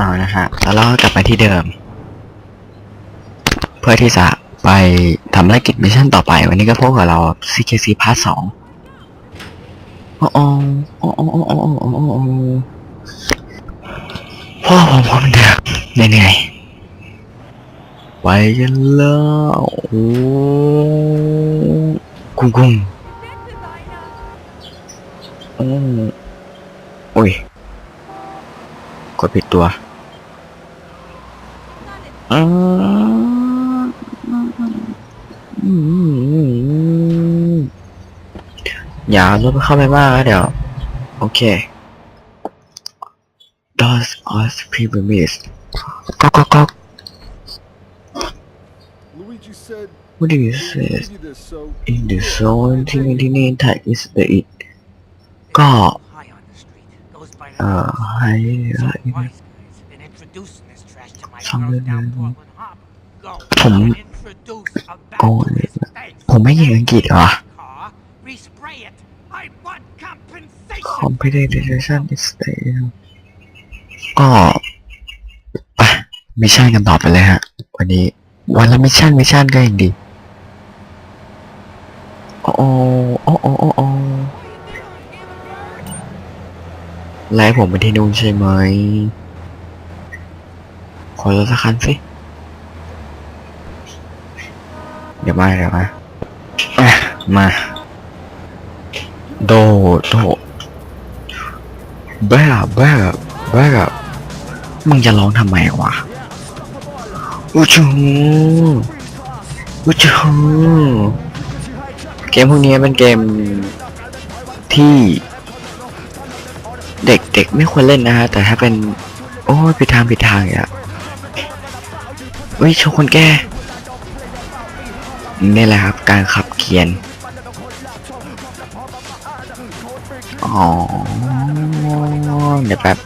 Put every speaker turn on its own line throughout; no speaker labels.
เอานะฮะแล้วเรากลับมาที่เดิม เพื่อที่จะไปทำภารกิจมิชชั่นต่อไป วันนี้ก็พบกับเรา CKC Part สองโอ้โอ้โอ้โอ้โอ้โอ้โอ้โอ้โอ้พ่อผมพร้อมเดือดเหนื่อยไปกันแล้วโอ้กุ้งกุ้งอุ้ยกดผิดตัว อืมอืมอย่าลบเข้าไปมากนะเดี๋ยว โอเค Doors of Premiums ก็ก็ก็
Luigi said
What do you
he
say
gave you this so
in the zone ที่ที่นี่ tag is the it ก็
high on the street. Goes by
เอ่อ
the
ใ ห้
Some wise guy's been introducing this trash to my
Some
girls down
little-
Portland Harbor. Go
ผม
introduce a bag
โอ้
to
ย
his face.
ผมไม่เก่งอังกฤษเหรอ
Car, respray it. I want compensation.
competition is the ก็ไปมิชชั่นกันต่อไปเลยฮะ วันนี้ วันละมิชชั่นมิชชั่นก็ยังดี โอ้โอ้โอ้โอ้โอ้โอ้ไล่ผมไปที่นู่นใช่ไหม ขอรถสักคันสิ เดี๋ยวมาเดี๋ยวมาอะมา โดโดแบ้าบ้าบ้ามึงจะร้องทำไมวะอุจูอุจูเกมพวกนี้เป็นเกมที่เด็กๆไม่ควรเล่นนะฮะ แต่ถ้าเป็น โอ้ยผิดทางผิดทางอะ เฮ้ยโชว์คนแก่นี่แหละครับ การขับเขียน อ๋อเดี๋ยวแป๊บ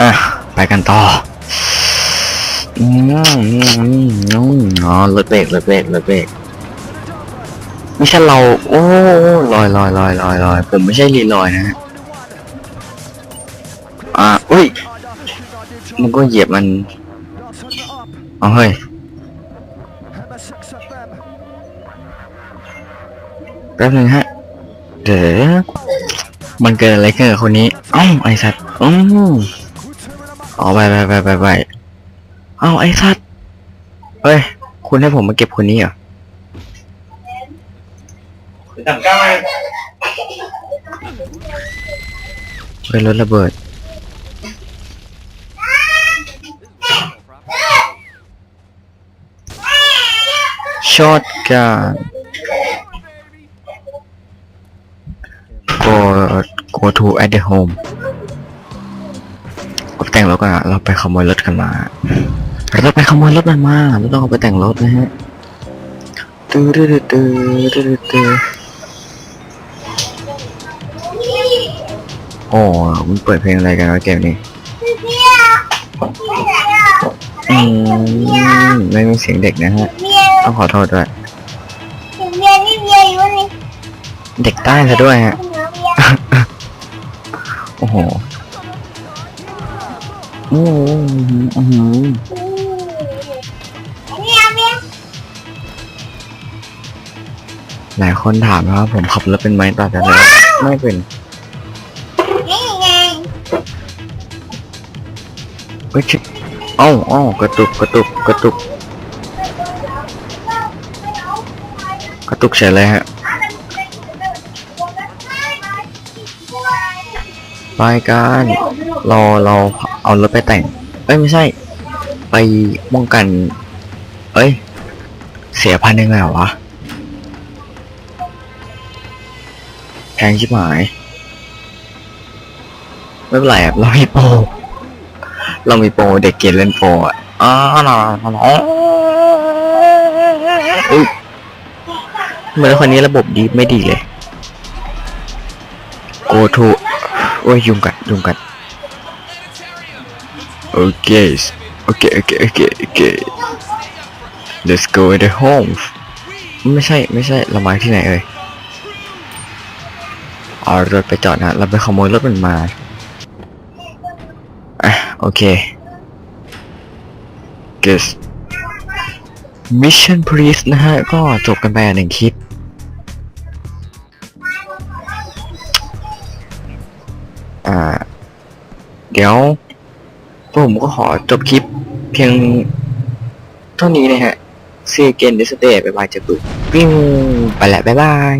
อะไปกันต่ออืมอืมอ๋อรถเบรกรถเบรกรถเบรกไม่ใช่เรา โอ้ลอยลอยลอยลอยลอยผมไม่ใช่รีลอยนะฮะอะอุ้ย มันก็เหยียบมันเอาเฮ้ยแป๊บนึงฮะ เดี๋ยวมันเกิดอะไรขึ้นกับคนนี้เอ้าไอสัตว์อืมอ๋อไปไปไปไปไปเอ้าไอสัตว์เฮ้ย คุณให้ผมมาเก็บคนนี้เหรอเป็นรถระเบิด ช็อตกัน go go to at the home เอาไปแต่งรถกันอะเราไปขโมยรถกันมา เราไปขโมยรถมันมาเราต้องเอาไปแต่งรถนะฮะตื้อตื้อตื้อตื้อตื้อโอ้มันเปิดเพลงอะไรกันวะเกมนี้ อืมไม่มีเสียงเด็กนะฮะต้องขอโทษด้วย
เบียร์นี่เบียร์อยู่นี่
เด็กใต้ซะด้วยฮะ โอ้โหโอ้โหอื้อหือ
เนี่ยเบียร์
หลายคนถามว่าผมขับรถเป็นไหมตอนจะเลยไม่เป็น
นี่ไง
เฮ้ยชิเอ้าเอ้ากระตุกกระตุกกระตุก กระตุกเฉยเลยฮะ ไปกันเราเราเอารถไปแต่ง เอ้ย ไม่ใช่ ไปป้องกัน เอ้ย เสียพันหนึ่งเลยเหรอวะแพงชิบหาย ไม่เป็นไรครับเรามีโป เรามีโปรเด็กเกลียดเล่นโปรอะอ๋อหนอหนออุ๊ยเหมือนคนนี้ระบบดีไม่ดีเลย go to โอ้ยยุงกัดยุงกัดโอเคโอเคโอเคโอเคโอเค let's go at the home ไม่ใช่ไม่ใช่เรามาที่ไหนเอ่ยเอารถไปจอดนะเราไปขโมยรถมันมา โอเค guess mission please นะฮะ ก็จบกันไปหนึ่งคลิป อ่า เดี๋ยวพวกผมก็ขอจบคลิปเพียงเท่านี้นะฮะซีเกนดิสเตย์บายบายจากปุ๊บปิ้วไปแล้วบายบาย